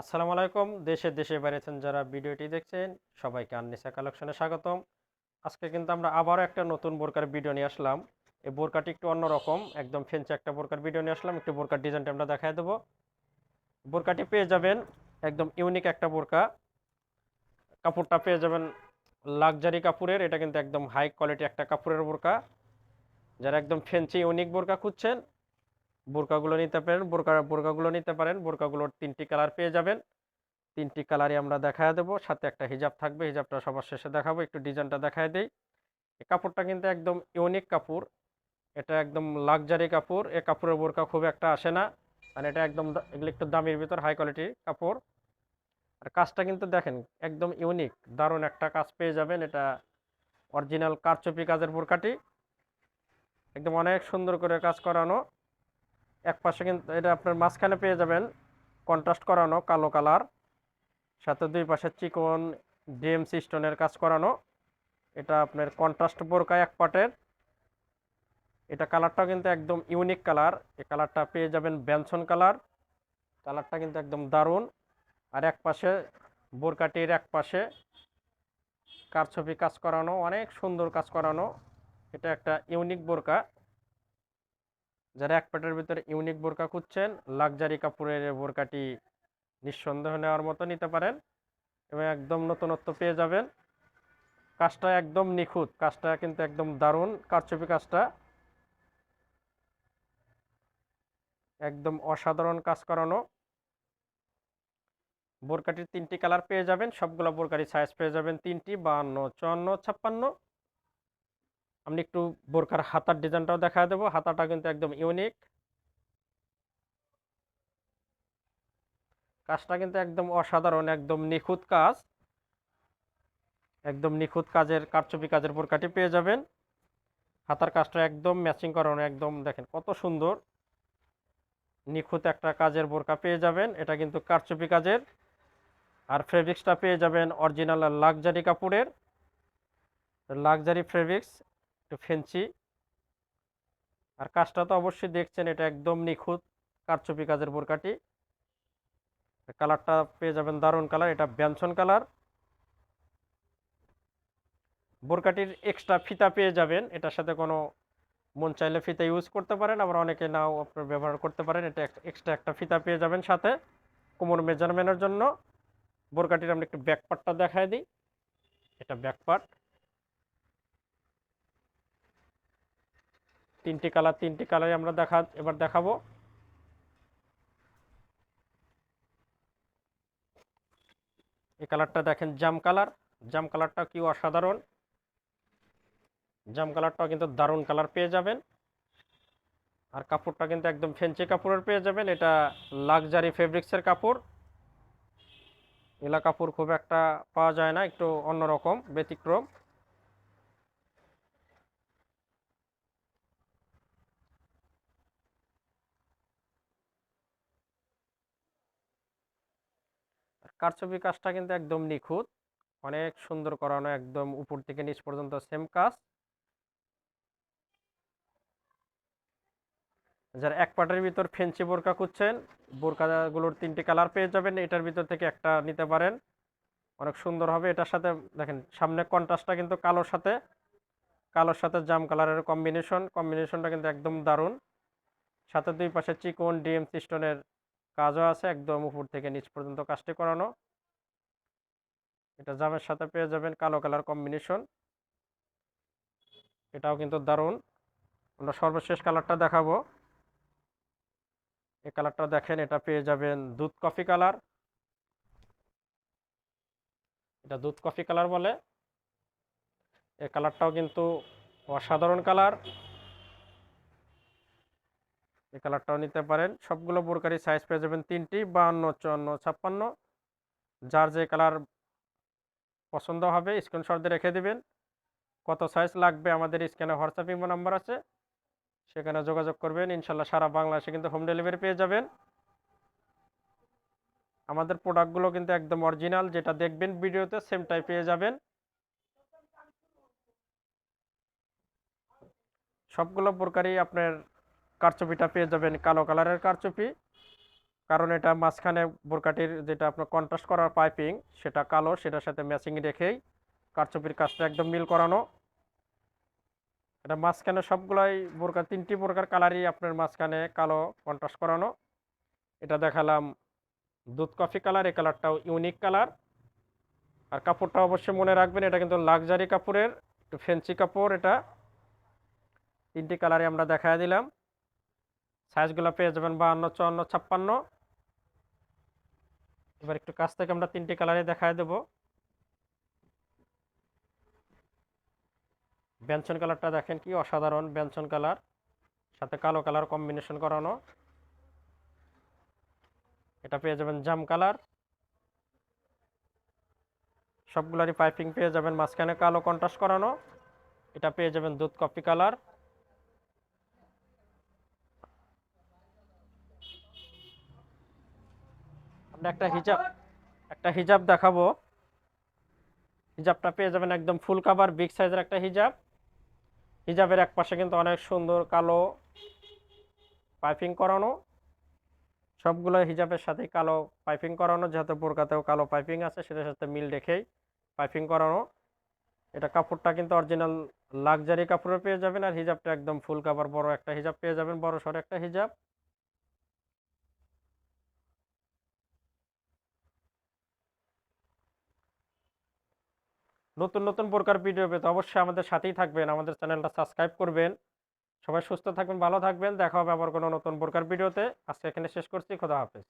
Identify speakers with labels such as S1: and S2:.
S1: আসসালামু আলাইকুম। দেশে দেশে বাইরেছেন যারা ভিডিওটি দেখছেন, সবাইকে আননিসা কালেকশনে স্বাগতম। আজকে কিন্তু আমরা আবারও একটা নতুন বোরকার ভিডিও নিয়ে আসলাম। এই বোরকাটি একটু অন্যরকম, একদম ফেন্সি একটা বোরকার ভিডিও নিয়ে আসলাম। একটু বোরকার ডিজাইনটা আমরা দেখায় দেবো। বোরকাটি পেয়ে যাবেন একদম ইউনিক একটা বোরকা। কাপড়টা পেয়ে যাবেন লাক্সারি কাপড়ের, এটা কিন্তু একদম হাই কোয়ালিটি একটা কাপড়ের বোরকা। যারা একদম ফেন্সি ইউনিক বোরকা খুঁজছেন বোরকাগুলো নিতে পারেন, বোরকা, বোরকাগুলো নিতে পারেন, বোরকাগুলোর তিনটি কালার পেয়ে যাবেন। তিনটি কালারই আমরা দেখায় দেবো, সাথে একটা হিজাব থাকবে, হিজাবটা সবার শেষে দেখাবো, একটু ডিজাইনটা দেখায় দিই। কাপড়টা কিন্তু একদম ইউনিক কাপড়, এটা একদম লাক্সারি কাপড়, এ কাপড়ের বোরকা খুব একটা আসে না আর এটা একদম এগুলো একটু দামির ভিতর হাই কোয়ালিটির কাপড়। আর কাজটা কিন্তু দেখেন, একদম ইউনিক, দারুণ একটা কাজ পেয়ে যাবেন, এটা অরিজিনাল কারচুপি কাজের বোরকাটি। একদম অনেক সুন্দর করে কাজ করানো। এক পাশে কিন্তু এটা আপনার মাঝখানে পেয়ে যাবেন কন্ট্রাস্ট করানো কালো কালার সাথে দুই পাশে চিকন ডিএমসি স্টোনের কাজ করানো। এটা আপনার কন্ট্রাস্ট বোরকা এক পাটের। এটা কালারটাও কিন্তু একদম ইউনিক কালার এই কালারটা পেয়ে যাবেন ব্যঞ্জন কালার কালারটা কিন্তু একদম দারুণ। আর এক পাশে বোরকাটির এক পাশে কারছবি কাজ করানো, অনেক সুন্দর কাজ করানো। এটা একটা ইউনিক বোরকা। যারা এক প্যাটের ভিতরে ইউনিক বোরকা খুঁজছেন লাক্সারি কাপড়ের বোরকাটি নিঃসন্দেহ নেওয়ার মতো নিতে পারেন এবং একদম নতুনত্ব পেয়ে যাবেন। কাজটা একদম নিখুঁত, কাজটা কিন্তু একদম দারুণ, কারচুপি কাজটা। একদম অসাধারণ কাজ করানো। বোরকাটির তিনটি কালার পেয়ে যাবেন, সবগুলো বোরকাটির সাইজ পেয়ে যাবেন, তিনটি, বাহান্ন, চুয়ান্ন, ছাপ্পান্ন। আমি একটু বোরকার হাতার ডিজাইনটাও দেখা দেবো। হাতাটা কিন্তু একদম ইউনিক। কাজটা কিন্তু একদম অসাধারণ, একদম নিখুঁত কাজ। একদম নিখুঁত কাজের, কারচুপি কাজের বোরকাটি পেয়ে যাবেন। হাতার কাজটা একদম ম্যাচিং করানো, একদম দেখেন কত সুন্দর। নিখুঁত একটা কাজের বোরকা পেয়ে যাবেন। এটা কিন্তু কারচুপি কাজের। আর ফেব্রিক্সটা পেয়ে যাবেন অরিজিনাল লাক্সারি কাপড়ের। লাক্সারি ফেব্রিক্স একটু ফেন্সি আর কাজটা তো অবশ্যই দেখছেন, এটা একদম নিখুঁত কারচুপি কাজের বোরকাটি। কালারটা পেয়ে যাবেন দারুণ কালার, এটা ব্যঞ্জন কালার। বোরকাটির এক্সট্রা ফিতা পেয়ে যাবেন, এটার সাথে কোনো মন চাইলে ফিতা ইউজ করতে পারেন, আবার অনেকে নাও আপনার ব্যবহার করতে পারেন, এটা এক্সট্রা একটা ফিতা পেয়ে যাবেন সাথে কোমর মেজারমেন্টের জন্য। বোরকাটির আমরা একটু ব্যাক পার্টটা দেখায় দিই, এটা ব্যাক তিনটি কালার, তিনটি কালারই আমরা দেখা, এবার দেখাবো। এই কালারটা দেখেন, জাম কালার। জাম কালারটা কি অসাধারণ। জাম কালারটাও কিন্তু দারুণ কালার পেয়ে যাবেন। আর কাপড়টা কিন্তু একদম ফেন্সি কাপড়ের পেয়ে যাবেন। এটা লাক্সারি ফেব্রিক্সের কাপড়। এলা কাপড় খুব একটা পাওয়া যায় না, একটু অন্যরকম, ব্যতিক্রম। কারচুপি কাজটা কিন্তু একদম নিখুঁত। অনেক সুন্দর করানো, একদম উপর থেকে নিচ পর্যন্ত সেম কাজ। যারা এক পাটের ভিতর ফেন্সি বোরকা খুঁজছেন, বোরকাগুলোর তিনটি কালার পেয়ে যাবেন। এটার ভিতর থেকে একটা নিতে পারেন। অনেক সুন্দর হবে এটার সাথে। দেখেন, সামনে কন্ট্রাস্টটা কিন্তু কালোর সাথে। কালোর সাথে জাম কালারের কম্বিনেশন কম্বিনেশনটা কিন্তু একদম দারুণ। সাথে দুই পাশে চিকন ডিএম স্টোনের কাজও আছে একদম উপর থেকে নিচ পর্যন্ত কাজটি করানো। এটা জামের সাথে পেয়ে যাবেন কালো কালার কম্বিনেশন। এটাও কিন্তু দারুণ। আমরা সর্বশেষ কালারটা দেখাবো। এই কালারটা দেখেন, এটা পেয়ে যাবেন দুধ কফি কালার। এটা দুধ কফি কালার বলে। এই কালারটাও কিন্তু অসাধারণ কালার। এই কালারটাও নিতে পারেন। সবগুলো বোরকারি সাইজ পেয়ে যাবেন তিনটি, বাহান্ন, চুয়ান্ন, ছাপ্পান্ন। যার যে কালার পছন্দ হবে স্ক্রিনশট দিয়ে রেখে দিবেন। কত সাইজ লাগবে আমাদের স্ক্যানে হোয়াটসঅ্যাপ ইমো নাম্বার আছে। সেখানে যোগাযোগ করবেন। ইনশাল্লাহ সারা বাংলাদেশে কিন্তু হোম ডেলিভারি পেয়ে যাবেন। আমাদের প্রোডাক্টগুলো কিন্তু একদম অরিজিনাল যেটা দেখবেন ভিডিওতে সেমটাই পেয়ে যাবেন। সবগুলো প্রকারই আপনার কারচুপিটা পেয়ে যাবেন কালো কালারের কারচুপি। কারণ এটা মাঝখানে বোরকাটির যেটা আপনার কন্ট্রাস্ট করার পাইপিং সেটা কালো, সেটার সাথে ম্যাচিং রেখেই কারচুপির কাজটা একদম মিল করানো। এটা মাঝখানে সবগুলাই বোরকা, তিনটি বোরকার কালারই আপনার মাঝখানে কালো কন্ট্রাস্ট করানো। এটা দেখালাম দুধ কফি কালার এই কালারটাও ইউনিক কালার আর কাপড়টা অবশ্যই মনে রাখবেন, এটা কিন্তু লাক্সারি কাপড়ের, একটু ফেন্সি কাপড় এটা। তিনটি কালারে আমরা দেখা দিলাম। সাইজগুলো পেয়ে যাবেন বাহান্ন, চুয়ান্ন, ছাপ্পান্ন। এবার একটু কাছ থেকে আমরা তিনটি কালারে দেখায় দেব। ব্যঞ্চন কালারটা দেখেন কি অসাধারণ ব্যঞ্চন কালার। সাথে কালো কালার কম্বিনেশন করানো। এটা পেয়ে যাবেন জাম কালার। সবগুলারই পাইপিং পেয়ে যাবেন মাঝখানে কালো কন্ট্রাস্ট করানো। এটা পেয়ে যাবেন দুধ কফি কালার। আমরা একটা হিজাব একটা হিজাব দেখাবো। হিজাবটা পেয়ে যাবেন একদম ফুল কাভার বিগ সাইজের একটা হিজাব। হিজাবের এক পাশে কিন্তু অনেক সুন্দর কালো পাইপিং করানো। সবগুলো হিজাবের সাথে কালো পাইপিং করানো, যেহেতু বোরকাতেও কালো পাইপিং আছে, সেটার সাথে মিল রেখেই পাইপিং করানো। এটা কাপড়টা কিন্তু অরিজিনাল লাক্সারি কাপড়ে পেয়ে যাবেন, আর হিজাবটা একদম ফুল কাভার বড় একটা হিজাব পেয়ে যাবেন, বড় সড়ো একটা হিজাব। নতুন নতুন প্রকার ভিডিও পেতে অবশ্যই আমাদের সাথেই থাকবেন। আমাদের চ্যানেলটা সাবস্ক্রাইব করবেন। সবাই সুস্থ থাকবেন, ভালো থাকবেন। দেখা হবে আবার কোনো নতুন প্রকার ভিডিওতে আজকে এখানে শেষ করছি। খোদা হাফেজ।